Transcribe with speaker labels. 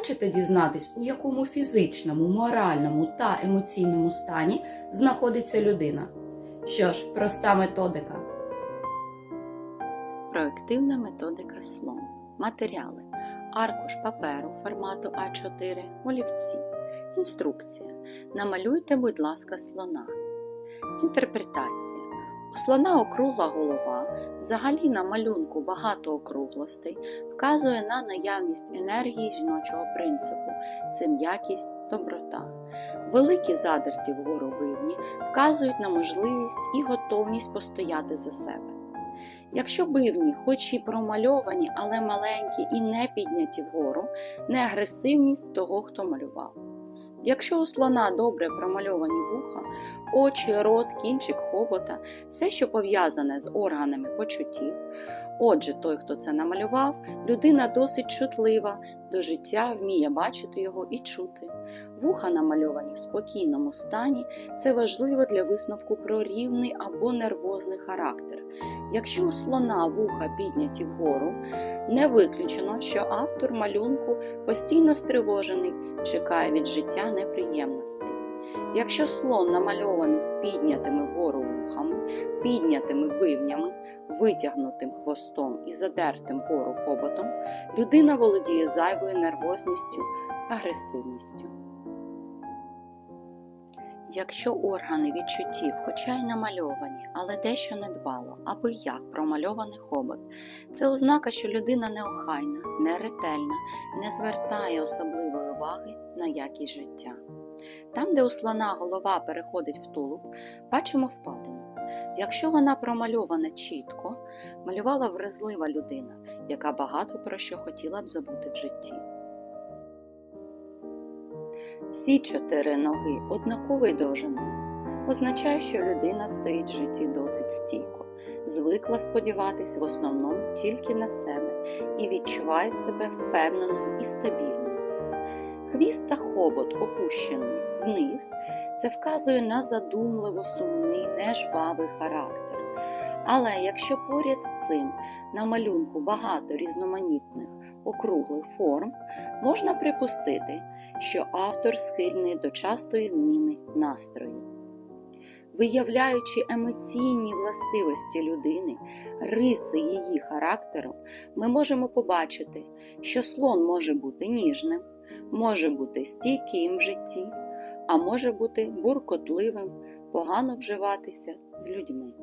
Speaker 1: Хочете дізнатись, у якому фізичному, моральному та емоційному стані знаходиться людина? Що ж, проста методика.
Speaker 2: Проективна методика слон. Матеріали. Аркуш паперу формату А4, олівці. Інструкція. Намалюйте, будь ласка, слона. Інтерпретація. Слона округла голова, взагалі на малюнку багато округлостей, вказує на наявність енергії жіночого принципу це м'якість, доброта. Великі задерті вгору бивні вказують на можливість і готовність постояти за себе. Якщо бивні, хоч і промальовані, але маленькі і не підняті вгору, не агресивність того, хто малював. Якщо у слона добре промальовані вуха, очі, рот, кінчик хобота, все, що пов'язане з органами почуттів, отже, той, хто це намалював, людина досить чутлива до життя, вміє бачити його і чути. Вуха намальовані в спокійному стані, це важливо для висновку про рівний або нервозний характер. Якщо у слона вуха підняті вгору, не виключено, що автор малюнку постійно стривожений, чекає від життя неприємностей. Якщо слон намальований з піднятими вгору вухами, піднятими бивнями, витягнутим хвостом і задертим вгору хоботом, людина володіє зайвою нервозністю, агресивністю. Якщо органи відчуттів, хоча й намальовані, але дещо недбало, аби як промальований хобот, це ознака, що людина неохайна, неретельна, не звертає особливої уваги на якість життя. Там, де у слона голова переходить в тулуб, бачимо впадину. Якщо вона промальована чітко, малювала вразлива людина, яка багато про що хотіла б забути в житті. Всі чотири ноги однакової довжини означає, що людина стоїть в житті досить стійко, звикла сподіватись в основному тільки на себе і відчуває себе впевненою і стабільною. Хвіст та хобот опущений вниз, це вказує на задумливо сумний, нежвавий характер. Але якщо поряд з цим на малюнку багато різноманітних округлих форм, можна припустити, що автор схильний до частої зміни настрою. Виявляючи емоційні властивості людини, риси її характеру, ми можемо побачити, що слон може бути ніжним, може бути стійким в житті, а може бути буркотливим, погано вживатися з людьми.